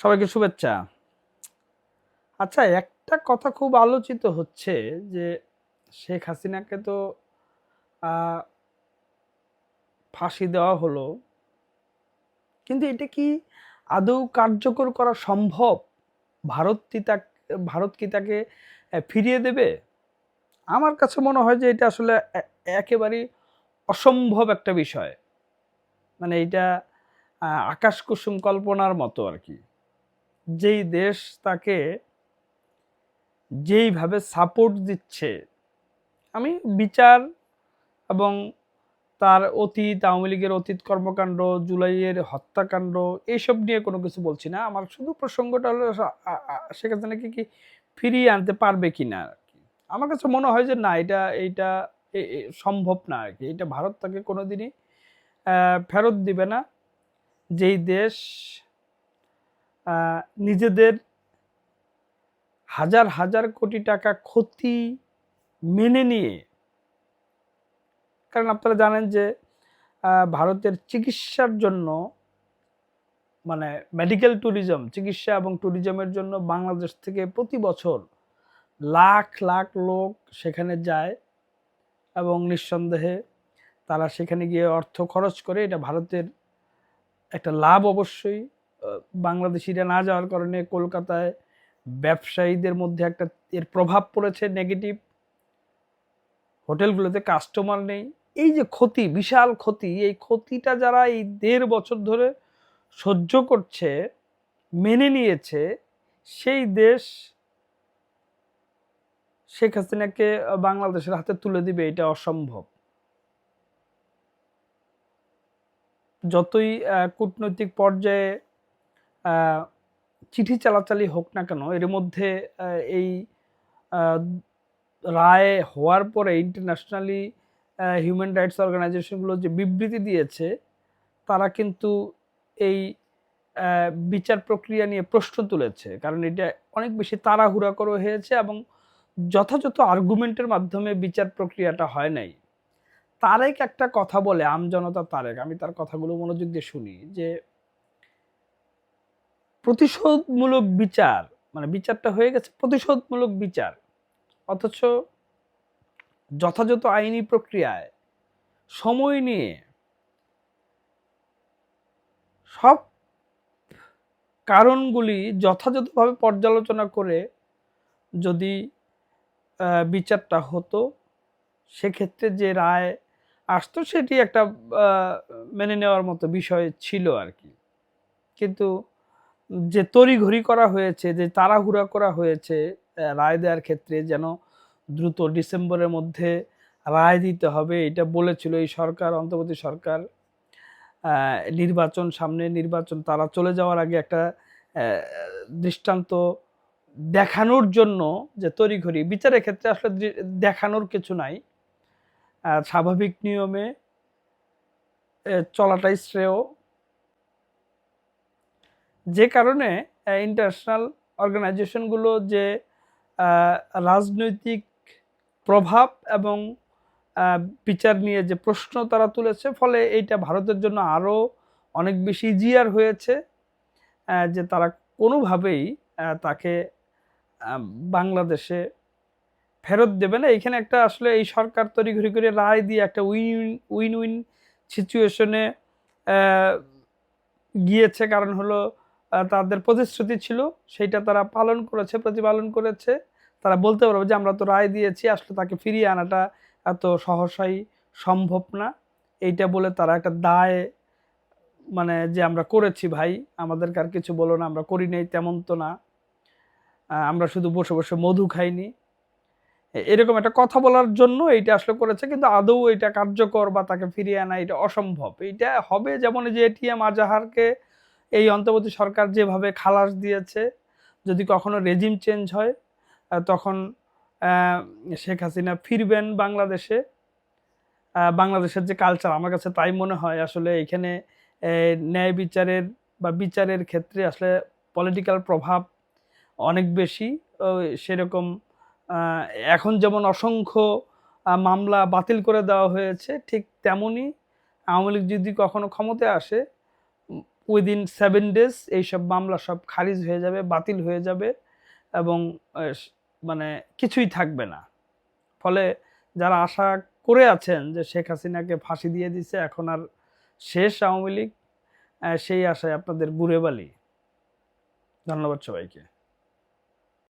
সবাইকে শুভেচ্ছা। আচ্ছা একটা কথা খুব আলোচিত হচ্ছে যে শেখ হাসিনাকে তো ফাঁসি দেওয়া হলো। কিন্তু এটা কি আদৌ কার্যকর করা সম্ভব? ভারত কি তাক, ভারত কি তাকে ফিরিয়ে দেবে? আমার কাছে মনে হয় যে এটা আসলে একেবারেই অসম্ভব একটা বিষয়। মানে এটা আকাশ কুসুম কল্পনার মতো আর কি। যেই দেশ তাকে যেইভাবে সাপোর্ট দিচ্ছে আমি বিচার এবং তার অতীত আওয়ামী লীগের অতীত কর্মকাণ্ড জুলাইয়ের হত্যাকাণ্ড এইসব নিয়ে কোনো কিছু বলছি না। আমার শুধু প্রসঙ্গটা হলো শেখ হাসিনাকে কি ফিরিয়ে আনতে পারবে কি না আর কি? আমার কাছে মনে হয় যে না এটা এইটা সম্ভব না আর কি। এটা ভারত তাকে কোনোদিনই আহ, ফেরত দিবে না। যেই দেশ নিজেদের হাজার হাজার কোটি টাকা ক্ষতি মেনে নিয়ে, কারণ আপনারা জানেন যে ভারতের চিকিৎসার জন্য মানে মেডিকেল ট্যুরিজম চিকিৎসা এবং ট্যুরিজমের জন্য বাংলাদেশ থেকে প্রতি বছর লাখ লাখ লোক সেখানে যায় এবং নিঃসন্দেহে তারা সেখানে গিয়ে অর্থ খরচ করে, এটা ভারতের একটা লাভ অবশ্যই। বাংলাদেশিরা না যাওয়ার কারণে কলকাতায় ব্যবসায়ীদের মধ্যে একটা এর প্রভাব পড়েছে নেগেটিভ হোটেলগুলোতে কাস্টমার নেই। এই যে ক্ষতি, বিশাল ক্ষতি, এই ক্ষতিটা যারা এই দেড় বছর ধরে সহ্য করছে, মেনে নিয়েছে, সেই দেশ শেখ হাসিনাকে বাংলাদেশের হাতে তুলে দিবে, এটা অসম্ভব। যতই কূটনৈতিক পর্যায়ে চিঠি চালাচালি হোক না কেন, এর মধ্যে এই রায় হওয়ার পরে ইন্টারন্যাশনালি হিউম্যান রাইটস অর্গানাইজেশনগুলো যে বিবৃতি দিয়েছে, তারা কিন্তু এই বিচার প্রক্রিয়া নিয়ে প্রশ্ন তুলেছে। কারণ এটা অনেক বেশি তাড়াহুড়া করে হয়েছে এবং যথাযথ আর্গুমেন্টের মাধ্যমে বিচার প্রক্রিয়াটা হয় নাই। তারেক একটা কথা বলে আমজনতা তারেক, আমি তার কথাগুলো মনোযোগ দিয়ে শুনি, যে প্রতিশোধমূলক বিচার মানে বিচারটা হয়ে গেছে প্রতিশোধমূলক বিচার। অথচ যথাযথ আইনি প্রক্রিয়ায় সময় নিয়ে সব কারণগুলি যথাযথভাবে পর্যালোচনা করে যদি বিচারটা হতো, সেক্ষেত্রে যে রায় আসতো সেটি একটা মেনে নেওয়ার মতো বিষয় ছিল আর কি। কিন্তু যে তড়িঘড়ি করা হয়েছে, যে তাড়াহুড়া করা হয়েছে রায় দেওয়ার ক্ষেত্রে যেন দ্রুত ডিসেম্বরের মধ্যে রায় দিতে হবে, এটা বলেছিল এই সরকার, অন্তর্বর্তী সরকার। নির্বাচন, সামনে নির্বাচন, তারা চলে যাওয়ার আগে একটা দৃষ্টান্ত দেখানোর জন্য যে তড়িঘড়ি, বিচারের ক্ষেত্রে আসলে দেখানোর কিছু নাই। স্বাভাবিক নিয়মে চলাটাই শ্রেয়। যে কারণে ইন্টারন্যাশনাল অর্গানাইজেশনগুলো যে রাজনৈতিক প্রভাব এবং বিচার নিয়ে যে প্রশ্ন তারা তুলেছে, ফলে এইটা ভারতের জন্য আরও অনেক বেশি ইজিয়ার হয়েছে যে তারা কোনোভাবেই তাকে বাংলাদেশে ফেরত দেবে না। এখানে একটা আসলে এই সরকার তড়িঘড়ি করে রায় দিয়ে একটা উইন উইন উইন সিচুয়েশনে গিয়েছে। কারণ হলো তাদের প্রতিশ্রুতি ছিল, সেইটা তারা পালন করেছে, প্রতিপালন করেছে। তারা বলতে পারবে যে, আমরা তো রায় দিয়েছি, আসলে তাকে ফিরিয়ে আনাটা এত সহসাই সম্ভব না। এইটা বলে তারা একটা দায় মানে যে, আমরা করেছি ভাই, আমাদেরকে আর কিছু বলো না, আমরা করি নাই, তেমন তো না। আমরা শুধু বসে বসে মধু খাইনি। এরকম একটা কথা বলার জন্য এইটা আসলে করেছে, কিন্তু আদৌ এটা কার্যকর বা তাকে ফিরিয়ে আনা এটা অসম্ভব। এইটা হবে যেমন যে এটিএম আজাহারকে এই অন্তর্বর্তী সরকার যেভাবে খালাস দিয়েছে, যদি কখনো রেজিম চেঞ্জ হয় তখন শেখ হাসিনা ফিরবেন বাংলাদেশে। বাংলাদেশের যে কালচার আমার কাছে তাই মনে হয় আসলে এখানে ন্যায় বিচারের বা বিচারের ক্ষেত্রে আসলে পলিটিক্যাল প্রভাব অনেক বেশি। সেরকম এখন যেমন অসংখ্য মামলা বাতিল করে দেওয়া হয়েছে, ঠিক তেমনই আওয়ামী লীগ যদি কখনো ক্ষমতায় আসে উইদিন সেভেন ডেজ এইসব মামলা সব খারিজ হয়ে যাবে, বাতিল হয়ে যাবে এবং মানে কিছুই থাকবে না। ফলে যারা আশা করে আছেন যে শেখ হাসিনাকে ফাঁসি দিয়ে দিছে, এখন আর শেষ আওয়ামী লীগ সেই আশায় আপনাদের বুড়ে বালি। ধন্যবাদ সবাইকে।